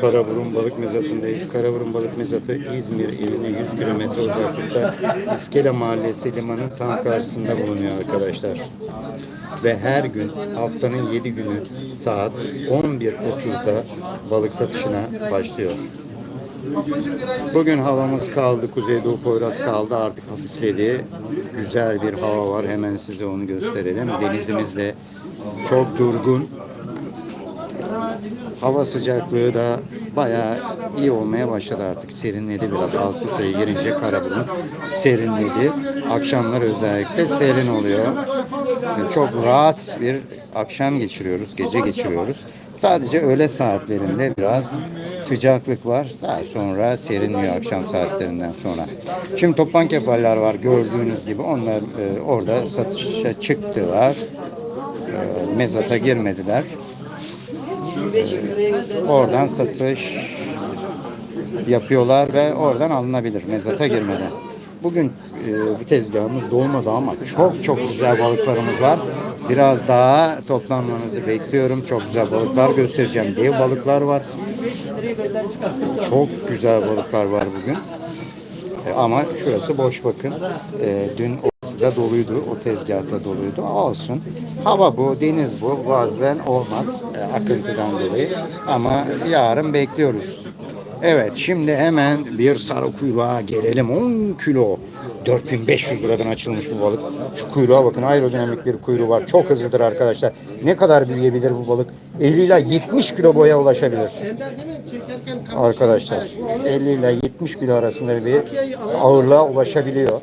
Karaburun Balık Mezatı'ndayız. Karaburun Balık Mezatı İzmir iline 100 kilometre uzaklıkta İskele Mahallesi limanın tam karşısında bulunuyor arkadaşlar. Ve her gün haftanın 7 günü saat 11.30'da balık satışına başlıyor. Bugün havamız kaldı. Kuzeydoğu Poyraz kaldı. Artık hafifledi. Güzel bir hava var. Hemen size onu gösterelim. Denizimiz de çok durgun. Hava sıcaklığı da bayağı iyi olmaya başladı artık. Serinledi biraz. Ağustos ayı girince Karaburun serinledi. Akşamlar özellikle serin oluyor. Çok rahat bir akşam geçiriyoruz, gece geçiriyoruz. Sadece öğle saatlerinde biraz sıcaklık var. Daha sonra serinliyor akşam saatlerinden sonra. Şimdi toplan kefaller var gördüğünüz gibi. Onlar e, orada satışa çıktılar. E, mezata girmediler. Oradan satış yapıyorlar ve oradan alınabilir mezata girmeden. Bugün e, bu tezgahımız dolmadı ama çok çok güzel balıklarımız var. Biraz daha toplanmanızı bekliyorum. Çok güzel balıklar göstereceğim. Dev balıklar var. Çok güzel balıklar var bugün. E, ama şurası boş bakın. E, dün da doluydu. O tezgahta doluydu. Olsun. Hava bu, deniz bu. Bazen olmaz. E, akıntıdan dolayı. Ama yarın bekliyoruz. Evet şimdi hemen bir sarı kuyruğa gelelim. 10 kilo. 4500 liradan açılmış bu balık. Şu kuyruğa bakın aerodinamik bir kuyruğu var. Çok hızlıdır arkadaşlar. Ne kadar büyüyebilir bu balık? 50 ile 70 kilo boya ulaşabilir. Arkadaşlar 50 ile 70 kilo arasında bir ağırlığa ulaşabiliyor.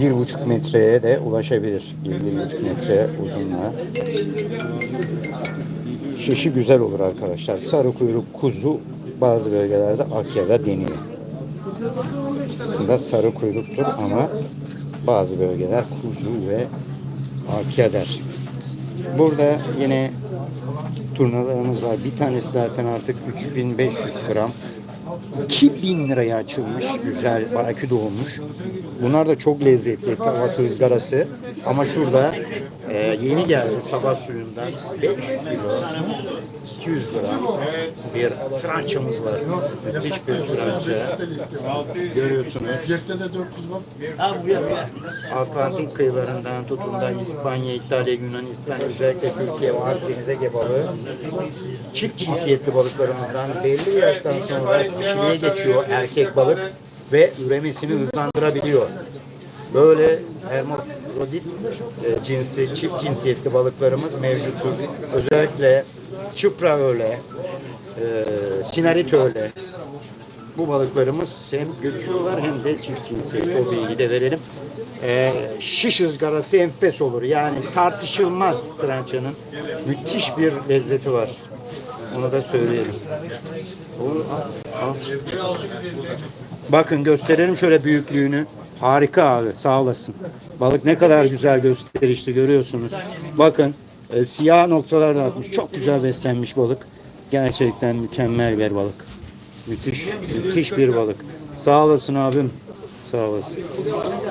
Bir buçuk metreye de ulaşabilir. Bir, bir buçuk metre uzunluğa. Şişi güzel olur arkadaşlar. Sarı kuyruk kuzu bazı bölgelerde akyada deniyor. Aslında sarı kuyruktur ama bazı bölgeler kuzu ve akya der. Burada yine turnalarımız var. Bir tanesi zaten artık 3500 gram. 2000 liraya açılmış güzel baraküde olmuş. Bunlar da çok lezzetli tavası ızgarası. Ama şurada e, yeni geldi sabah suyundan 5 kilo 200 gram bir trançamız var. Müthiş bir trança. Görüyorsunuz. Atlantik kıyılarından tutun da İspanya, İtalya, Yunanistan, özellikle Türkiye ve Akdeniz Ege balığı çift cinsiyetli balıklarımızdan belli yaştan sonra dişiliğe geçiyor erkek balık ve üremesini hızlandırabiliyor. Böyle hermafrodit e, cinsi, çift cinsiyetli balıklarımız mevcuttur. Özellikle çupra öyle, e, sinarit öyle. Bu balıklarımız hem göçüyorlar hem de çift cinsiyetli. O bilgiyi de verelim. E, şiş ızgarası enfes olur. Yani tartışılmaz trançanın. Müthiş bir lezzeti var. Onu da söyleyelim. Bakın gösterelim şöyle büyüklüğünü. Harika abi sağ olasın. Balık ne kadar güzel gösterişli görüyorsunuz. Bakın e, siyah noktalar da atmış. Çok güzel beslenmiş balık. Gerçekten mükemmel bir balık. Müthiş, müthiş bir balık. Sağ olasın abim. Sağ olasın.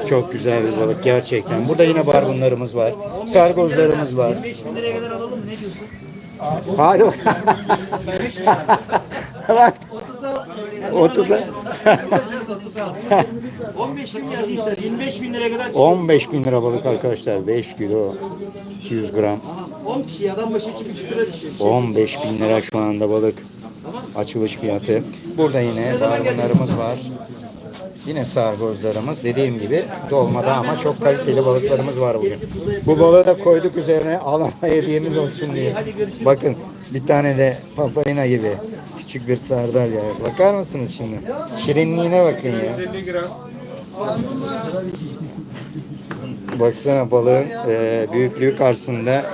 Çok güzel bir balık gerçekten. Burada yine barbunlarımız var. Sargozlarımız var. 5 bin liraya kadar alalım? Ne diyorsun? Hadi bak. bak. 30'a. 15 bin yazmışlar. 25 bin liraya kadar 15 bin lira balık arkadaşlar. 5 kilo 200 gram. 10 kişi adam başı 2,5 lira düşüyor. 15 bin lira şu anda balık. Açılış fiyatı. Burada yine barbunlarımız var. Yine sargozlarımız. Dediğim gibi dolmada ama çok kaliteli balıklarımız var bugün. Bu balığı da koyduk üzerine alana hediyemiz olsun diye. Bakın bir tane de papalina gibi. Küçük bir sardalya. Bakar mısınız şimdi? Şirinliğine bakın ya. Baksana balığın e, büyüklüğü karşısında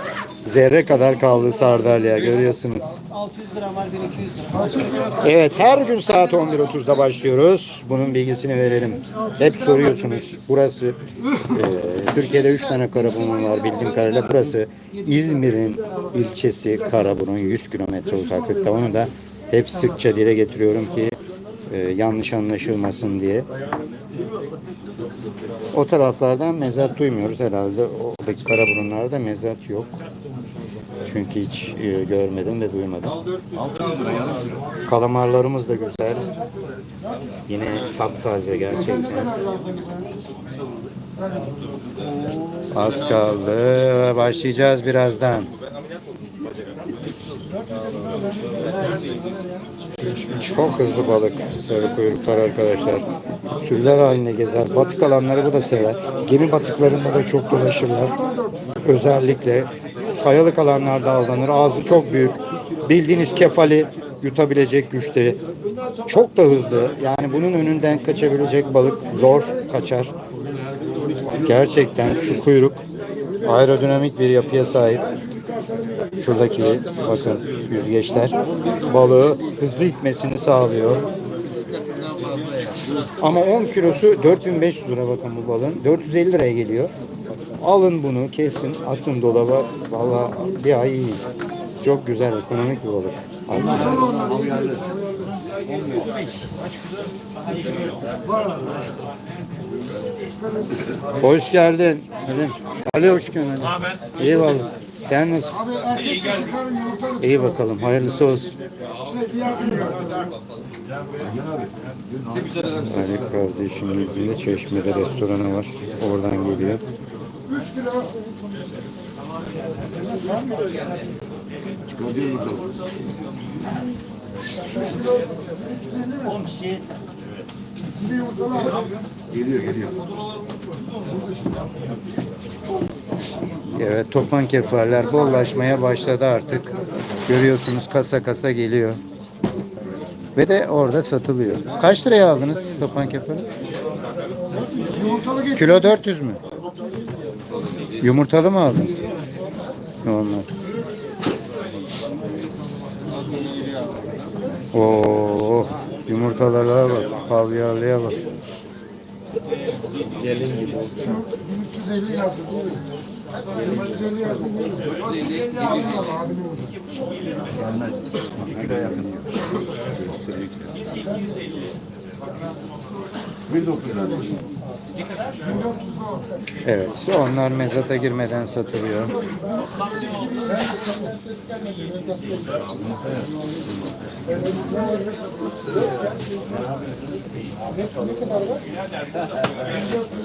zerre kadar kaldı sardalya görüyorsunuz. 600 gram var, 1200 lira. Evet her gün saat 11.30'da başlıyoruz. Bunun bilgisini verelim. Hep soruyorsunuz. Burası e, Türkiye'de 3 tane Karaburun var bildiğim kadarıyla. Burası İzmir'in ilçesi Karaburun 100 kilometre uzaklıkta. Onu da hep sıkça dile getiriyorum ki e, yanlış anlaşılmasın diye. O taraflardan mezat duymuyoruz herhalde. Oradaki Karaburunlarda mezat yok. Çünkü hiç e, görmedim ve duymadım. Kalamarlarımız da güzel. Yine taptaze gerçekten. Az kaldı. Başlayacağız birazdan. Çok hızlı balık sarı kuyruklar arkadaşlar. Sürüler haline gezer. Batık alanları bu da sever. Gemi batıklarında da çok dolaşırlar. Özellikle kayalık alanlarda avlanır. Ağzı çok büyük. Bildiğiniz kefali yutabilecek güçte. Çok da hızlı. Yani bunun önünden kaçabilecek balık zor kaçar. Gerçekten şu kuyruk aerodinamik bir yapıya sahip. Şuradaki bakın yüzgeçler balığı hızlı itmesini sağlıyor. Ama 10 kilosu 4500 lira bakın bu balığın. 450 liraya geliyor. Alın bunu kesin atın dolaba. Valla bir ay iyi. Çok güzel ekonomik bir balık. Aslında. Hoş geldin. Ali, Ali hoş geldin. İyi valla. Sen nasılsın? İyi bakalım. Hayırlısı olsun. Ali kardeşimizin de Çeşme'de restoranı var. Oradan geliyor. Evet topan kefaller bollaşmaya başladı artık. Görüyorsunuz kasa kasa geliyor. Ve de orada satılıyor. Kaç liraya aldınız topan kefali? Kilo 400 mü? Yumurtalı mı aldınız? Normal. Oo, yumurtalara bak, havyarlıya bak. 1350 yazdı değil mi? 1350 yazdı değil mi? 1350 yazdı abinin burada. Evet, onlar mezata girmeden satılıyor.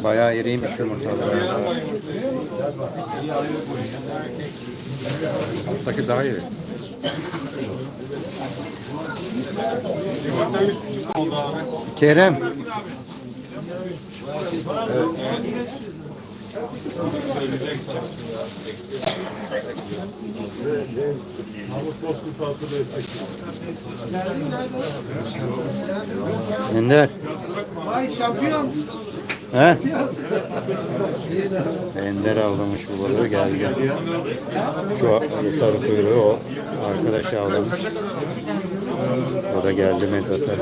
Bayağı iriymiş yumurtalar. Alttaki daha iyi. Kerem. Ender. Vay şampiyon. He? Ender avlamış bu balığı gel gel. Şu sarı kuyruğu o arkadaş avlamış. O da geldi mezata.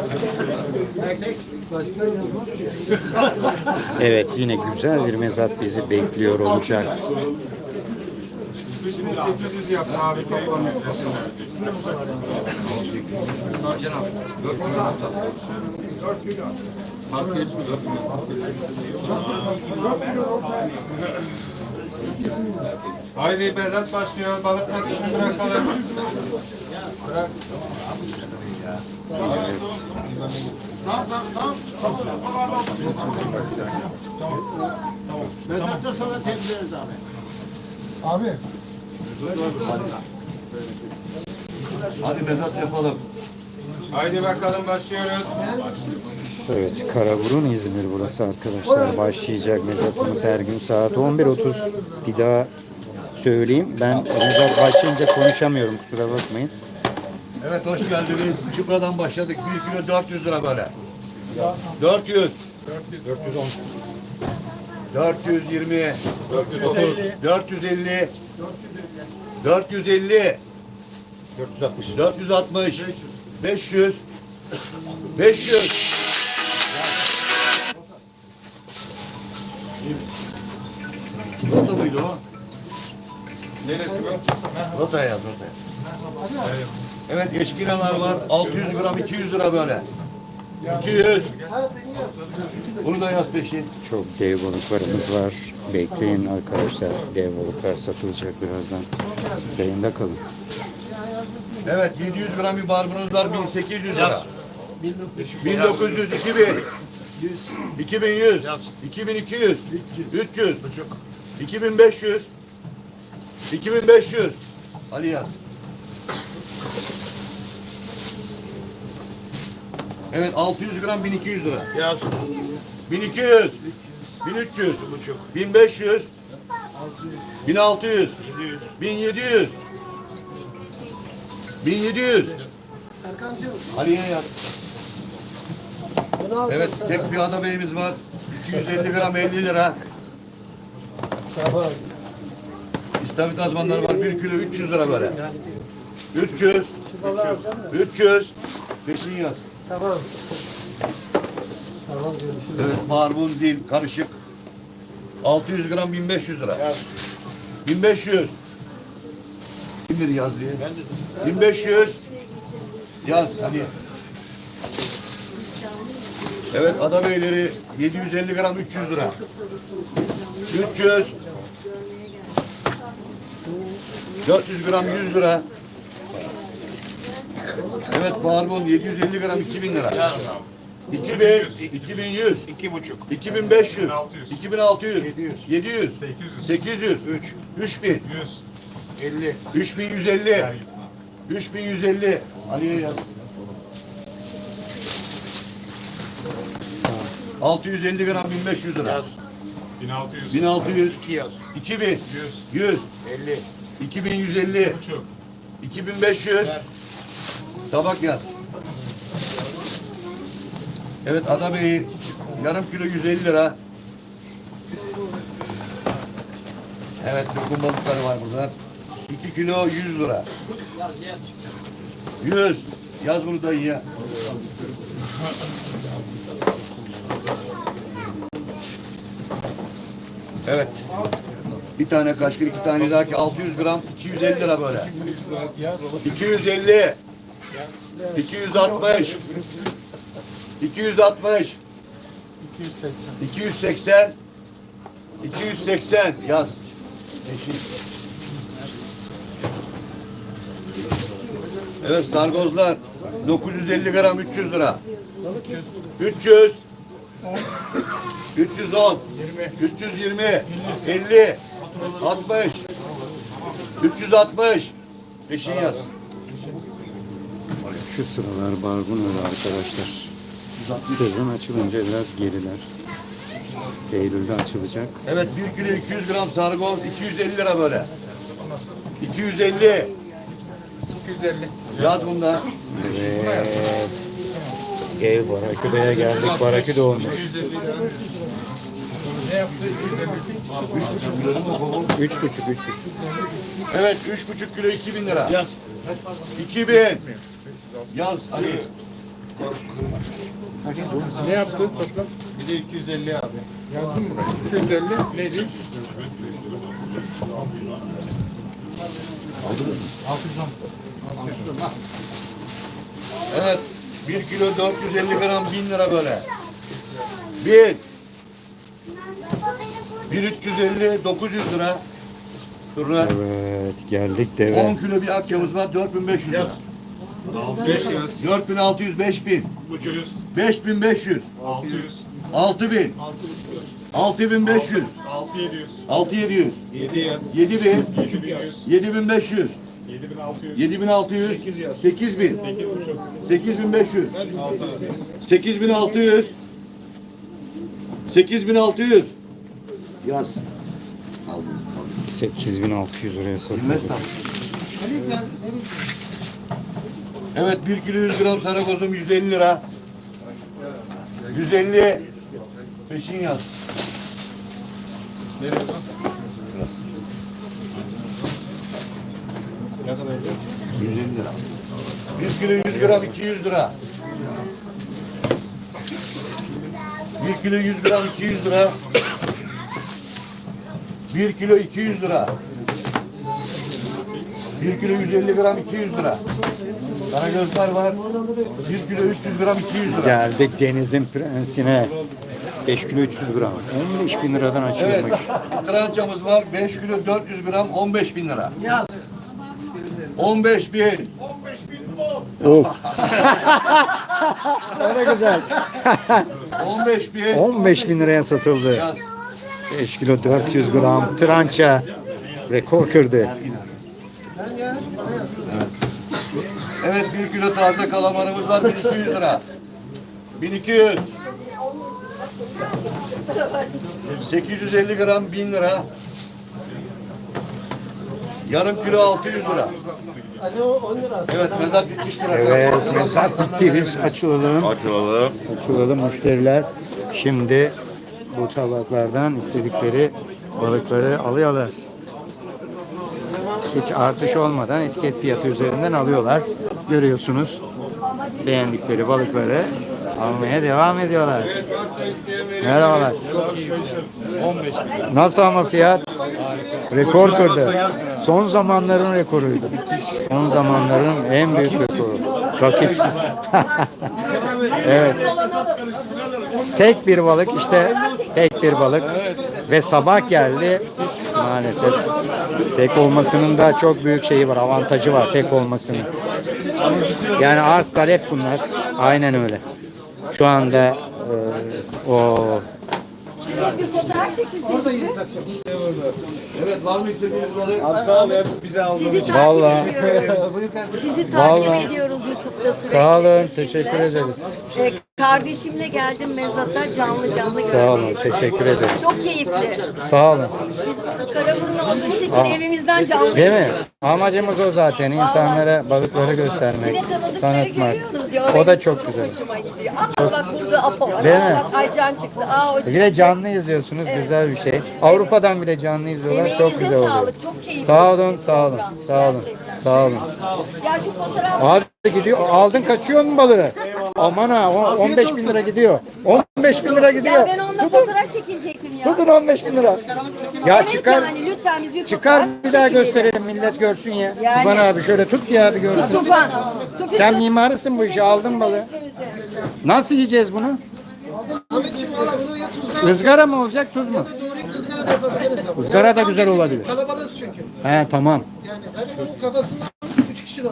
Evet yine güzel bir mezat bizi bekliyor olacak. Haydi mezat başlıyor. Balık satışını bırakalım. Bırak. Tamam tamam tamam. Mezarttan sonra temizleriz abi. Abi Hadi mezat yapalım. Haydi bakalım başlıyoruz. Evet Karaburun İzmir burası arkadaşlar. Başlayacak mezatımız her gün saat 11.30. Bir daha söyleyeyim. Ben mezat başlayınca konuşamıyorum kusura bakmayın. Evet hoş geldiniz. Çupradan başladık. 1 kilo 400 lira böyle. 400. 410. 420. 430. 450. 450. 460. 460. 500. 500. Rota mıydı o? Neresi bu? Rotaya yaz rotaya. Evet eşkinalar var. 600 gram 200 lira böyle. 200. Bunu da yaz peşin. Çok dev balıklarımız var. Bekleyin arkadaşlar. Dev balıklar satılacak birazdan. Yayında kalın. Evet 700 gram bir barbunuz var 1800 lira. 1900, 2000, 2100, 2200, 300, 2500, 2500. Ali yaz. Evet 600 gram 1200 lira. Yaz. 1200, 1300, 1500, 1600, 1700, 1700. Ali'ye yaz. Evet, tek bir ada beyimiz var. 250 gram 50 lira. İstavrit azmanları var. 1 kilo 300 lira böyle. 300. 300. Peşin yaz. Tamam. Tamam görüşürüz. Evet, barbun dil karışık. 600 gram 1500 lira. 1500. Kimdir yaz diye? 1500. Yaz hadi. Evet ada beyleri 750 gram 300 lira. 300. 400 gram 100 lira. Evet barbun 750 gram 2000 lira. 2000, 2100, İki buçuk. 2500, 2600, 2600, 700, 700, 800, 800, 3, 3000, yüz, elli. 3150, Vergisine. 3150. Ali'ye yaz. 650 gram 1500 lira. Yaz. 1600. 1600, İki yaz. 2000, Yüz. 100, 50. 2150, Buçuk. 2500. Tabak yaz. Evet Ada Bey yarım kilo 150 lira. Evet dokun balıkları var burada. 2 kilo 100 lira. 100. Yaz bunu dayı ya. Evet. Bir tane kaşkı, iki tane daha ki 600 gram 250 lira böyle. 250 260 260 280 280 yaz. Evet sargozlar 950 gram 300 lira. 300 310 320 50 60 360 Peşin yaz. Şu sıralar barbun öyle arkadaşlar. Sezon açılınca biraz geriler. Eylül'de açılacak. Evet 1 kilo 200 gram sargoz 250 lira böyle. 250. 250. Yaz bunda. Evet. Ev Baraküde'ye geldik. Baraküde olmuş. Üç buçuk, üç buçuk. Evet 3,5 kilo 2000 lira. Yaz. 2000. Yaz Ali. Ne yaptın toplam? Bir de 250 abi. Yazdın mı buraya? 250 neydi? Evet 1 kilo 450 gram 1000 lira böyle. 1000. 1350 900 lira. Sonra Evet, geldik 10 deve. kilo bir akyamız var 4500 lira. 500. 4600 5000. Buçuk yüz. 5500. 600. 6000. 6500. 6700. 6700. 7 yaz. 7000. 7100. 7500. 7600. 7600. 8000. 8 buçuk. 8500. 8600. 8600. Yaz. Aldım. 8600 liraya satılıyor. Bilmez Evet 1 kilo 100 gram sarakozum 150 lira. 150. Peşin yaz. Nereye lan? Biraz. Ne kadar yaz? 150 lira. 1 kilo 100 gram 200 lira. 1 kilo 100 gram 200 lira. 1 kilo 200 lira. 1 kilo 150 gram 200 lira. Karagözler var. 1 kilo 300 gram 200 lira. Geldik denizin prensine. 5 kilo 300 gram. 15 bin liradan Evet. açılmış. Trançamız var. 5 kilo 400 gram 15 bin lira. 15 bin. Of. o da güzel. 15 bin. 15 bin liraya satıldı. Yaz. 5 kilo 400 gram trança rekor kırdı. Evet 1 kilo taze kalamarımız var 1200 lira. 1200. 850 gram 1000 lira. Yarım kilo 600 lira. Evet mezat bitmiş lira. Evet mesat bitti biz açılalım. Açılalım. Açılalım müşteriler. Şimdi bu tabaklardan istedikleri balıkları alıyorlar. Hiç artış olmadan etiket fiyatı üzerinden alıyorlar. Görüyorsunuz beğendikleri balıkları almaya devam ediyorlar. Merhabalar. Nasıl ama fiyat? Rekor kırdı. Son zamanların rekoruydu. Son zamanların en büyük rekoru. Rakipsiz. evet. Tek bir balık işte tek bir balık ve sabah geldi maalesef. Tek olmasının da çok büyük şeyi var, avantajı var tek olmasının. Yani arz talep bunlar. Aynen öyle. Şu anda e, o Bir fotoğraf çekilseydi. Evet var mı istediğiniz balık? Sizi takip Vallahi. ediyoruz. Sizi takip Vallahi. ediyoruz YouTube'da sürekli. Sağ olun, teşekkür ederiz. Ee, kardeşimle geldim mezata canlı canlı gördüm. Sağ olun, teşekkür ederiz. Çok keyifli. Sağ olun. Biz Karaburunlu olduğumuz için evimizden canlı Değil mi? Amacımız o zaten. insanlara balıkları Bir göstermek, de tanıdıkları tanıtmak. görüyoruz ya. O Benim da çok güzel. hoşuma gidiyor. Aa bak burada Apo var. Değil Aa, mi? Bak Aycan çıktı. Aa o Bir de canlı izliyorsunuz. Güzel bir şey. Avrupa'dan bile canlı izliyorlar. Çok Emeğinize güzel oluyor. sağlık. Çok keyifli. Sağ olun, sağ olun. Sağ olun. Sağ olun. Ya şu fotoğraf Abi gidiyor. Aldın kaçıyor mu balığı? Aman ha o- 15 bin lira gidiyor. 15 bin lira ya gidiyor. ben onunla Tutun, fotoğraf çekilecektim ya. tutun 15 bin lira. Ya Evet çıkar, yani lütfen biz bir çıkar fotoğraf bir daha gösterelim millet görsün ya. Yani- Tufan abi şöyle tut ya bir görsün. Tufan. Tufan. Sen mimarısın bu işi aldın balığı. Nasıl yiyeceğiz bunu? Izgara mı olacak tuz mu? Kızgara da yapabiliriz ama. Izgara da güzel olabilir. Kalabalığız çünkü. He tamam. Yani bunun kafasından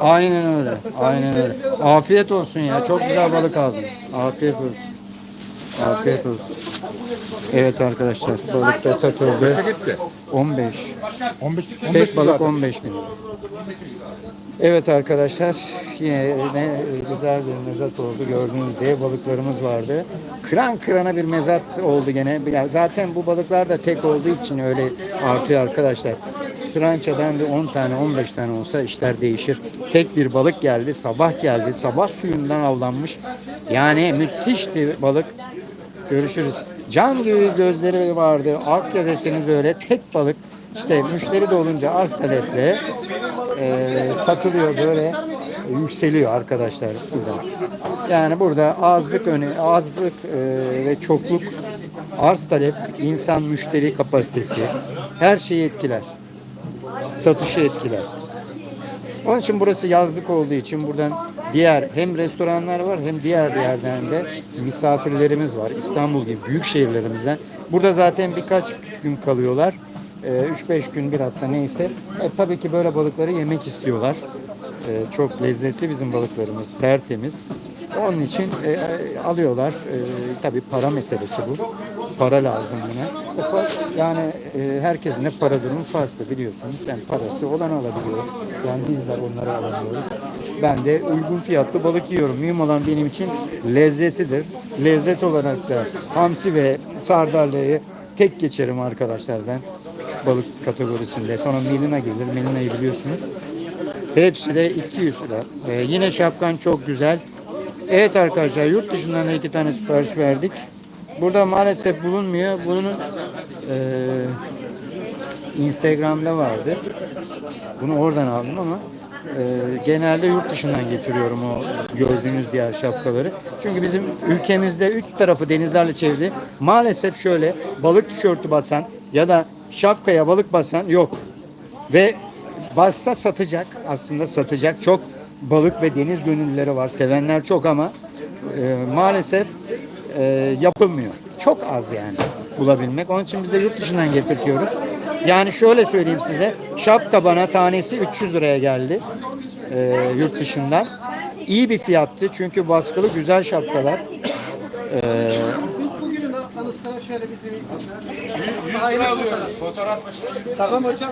Aynen öyle. Aynen öyle. Afiyet olsun ya. Çok güzel balık aldınız. Afiyet olsun. Afiyet olsun. Evet arkadaşlar balık satıldı. 15. 15 Tek balık 15 bin. Evet arkadaşlar yine ne güzel bir mezat oldu gördüğünüz gibi balıklarımız vardı. Kıran kırana bir mezat oldu gene. Zaten bu balıklar da tek olduğu için öyle artıyor arkadaşlar. Trançadan bir 10 tane 15 tane olsa işler değişir. Tek bir balık geldi sabah geldi sabah suyundan avlanmış. Yani müthişti balık. Görüşürüz. Can gibi gözleri vardı. Akya deseniz öyle tek balık. İşte müşteri de olunca arz taleple e, satılıyor böyle yükseliyor arkadaşlar burada. Yani burada azlık öne azlık e, ve çokluk arz talep insan müşteri kapasitesi her şeyi etkiler. Satışı etkiler. Onun için burası yazlık olduğu için buradan diğer hem restoranlar var hem diğer yerden de misafirlerimiz var. İstanbul gibi büyük şehirlerimizden. Burada zaten birkaç gün kalıyorlar. 3-5 gün bir hatta neyse. E, tabii ki böyle balıkları yemek istiyorlar. E, çok lezzetli bizim balıklarımız. Tertemiz. Onun için e, e, alıyorlar. E, tabii para meselesi bu. Para lazım pa- yani e, herkesin de para durumu farklı biliyorsunuz. Yani parası olan alabiliyor. Yani bizler onları alamıyoruz. Ben de uygun fiyatlı balık yiyorum. Mühim olan benim için lezzetidir. Lezzet olarak da hamsi ve sardalyayı tek geçerim arkadaşlar ben. Küçük balık kategorisinde. Sonra melina gelir. Melina'yı biliyorsunuz. Hepsi de 200 lira. Ee, yine şapkan çok güzel. Evet arkadaşlar yurt dışından da iki tane sipariş verdik. Burada maalesef bulunmuyor. Bunun e, Instagram'da vardı. Bunu oradan aldım ama e, genelde yurt dışından getiriyorum o gördüğünüz diğer şapkaları. Çünkü bizim ülkemizde üç tarafı denizlerle çevrili. Maalesef şöyle balık tişörtü basan ya da şapkaya balık basan yok. Ve bassa satacak aslında satacak çok balık ve deniz gönüllüleri var. Sevenler çok ama e, maalesef e, yapılmıyor. Çok az yani bulabilmek. Onun için biz de yurt dışından getirtiyoruz. Yani şöyle söyleyeyim size. Şapka bana tanesi 300 liraya geldi. E, yurt dışından. İyi bir fiyattı çünkü baskılı güzel şapkalar. E. Tamam hocam.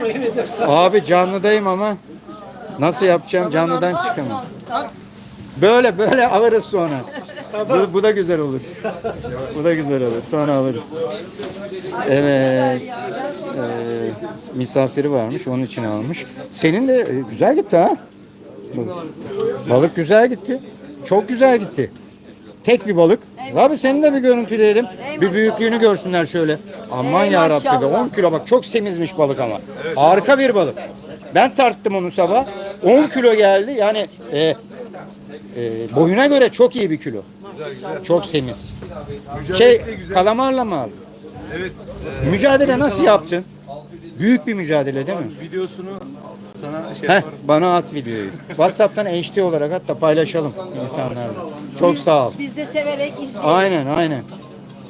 Abi canlıdayım ama nasıl yapacağım? Canlıdan çıkamam. Böyle böyle alırız sonra. Bu, bu da güzel olur. Bu da güzel olur. Sonra alırız. Evet. Ee, misafiri varmış. Onun için almış. Senin de e, güzel gitti ha. Balık güzel gitti. Çok güzel gitti. Tek bir balık. Abi senin de bir görüntüleyelim. Bir büyüklüğünü görsünler şöyle. Aman ya Rabbi be maşallah. 10 kilo bak çok semizmiş balık ama. Harika bir balık. Ben tarttım onu sabah. 10 kilo geldi. Yani e, e, boyuna göre çok iyi bir kilo. Çok semiz. Şey kalamarla mı aldın? Evet. Mücadele nasıl yaptın? Büyük bir mücadele değil mi? Videosunu sana şey Heh, bana at videoyu. WhatsApp'tan HD olarak at da paylaşalım insanlarla. Çok sağ ol. Biz de severek izliyoruz. Aynen aynen.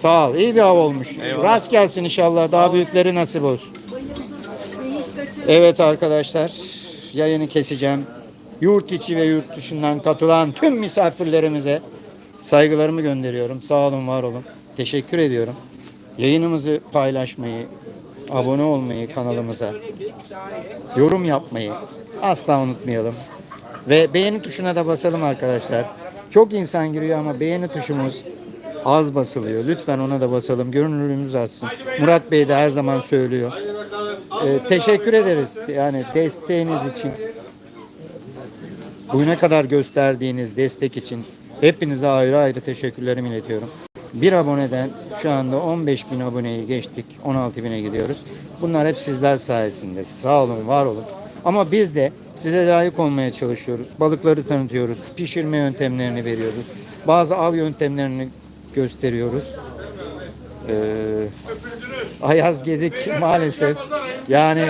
Sağ ol. İyi bir av olmuş. Rast gelsin inşallah. Daha büyükleri nasip olsun. Evet arkadaşlar. Yayını keseceğim. Yurt içi ve yurt dışından katılan tüm misafirlerimize saygılarımı gönderiyorum. Sağ olun, var olun. Teşekkür ediyorum. Yayınımızı paylaşmayı, abone olmayı kanalımıza, yorum yapmayı asla unutmayalım. Ve beğeni tuşuna da basalım arkadaşlar. Çok insan giriyor ama beğeni tuşumuz az basılıyor. Lütfen ona da basalım. Görünürlüğümüz artsın. Murat Bey de her zaman söylüyor. Ee, teşekkür ederiz. Yani desteğiniz için. Bugüne kadar gösterdiğiniz destek için hepinize ayrı ayrı teşekkürlerimi iletiyorum. Bir aboneden şu anda 15 bin aboneyi geçtik. 16 bine gidiyoruz. Bunlar hep sizler sayesinde. Sağ olun, var olun. Ama biz de size layık olmaya çalışıyoruz. Balıkları tanıtıyoruz. Pişirme yöntemlerini veriyoruz. Bazı av yöntemlerini gösteriyoruz. Ee, Ayaz Gedik maalesef yani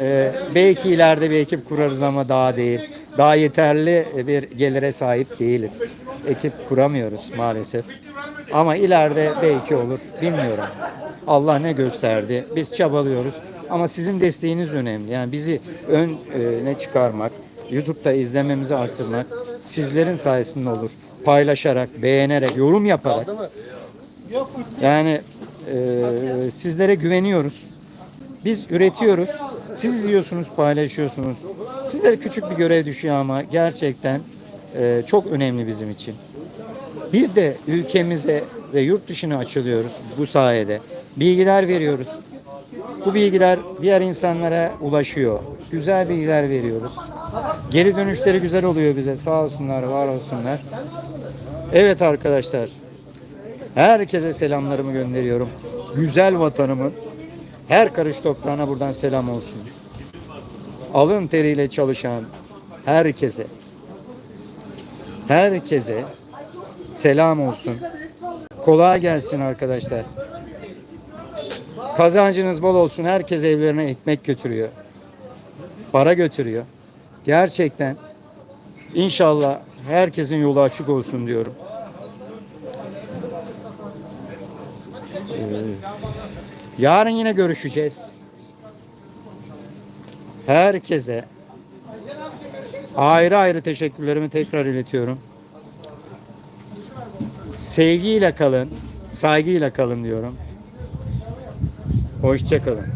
ee, belki ileride bir ekip kurarız ama daha değil. Daha yeterli bir gelire sahip değiliz. Ekip kuramıyoruz maalesef. Ama ileride belki olur. Bilmiyorum. Allah ne gösterdi. Biz çabalıyoruz. Ama sizin desteğiniz önemli. Yani bizi ön e, ne çıkarmak, YouTube'da izlememizi artırmak sizlerin sayesinde olur. Paylaşarak, beğenerek, yorum yaparak. Yani e, sizlere güveniyoruz. Biz üretiyoruz. Siz izliyorsunuz, paylaşıyorsunuz. Sizlere küçük bir görev düşüyor ama gerçekten e, çok önemli bizim için. Biz de ülkemize ve yurt dışına açılıyoruz bu sayede. Bilgiler veriyoruz. Bu bilgiler diğer insanlara ulaşıyor. Güzel bilgiler veriyoruz. Geri dönüşleri güzel oluyor bize. Sağ olsunlar, var olsunlar. Evet arkadaşlar. Herkese selamlarımı gönderiyorum. Güzel vatanımın her karış toprağına buradan selam olsun. Alın teriyle çalışan herkese herkese selam olsun. Kolay gelsin arkadaşlar. Kazancınız bol olsun. Herkes evlerine ekmek götürüyor. Para götürüyor. Gerçekten inşallah herkesin yolu açık olsun diyorum. Yarın yine görüşeceğiz. Herkese ayrı ayrı teşekkürlerimi tekrar iletiyorum. Sevgiyle kalın, saygıyla kalın diyorum. Hoşça kalın.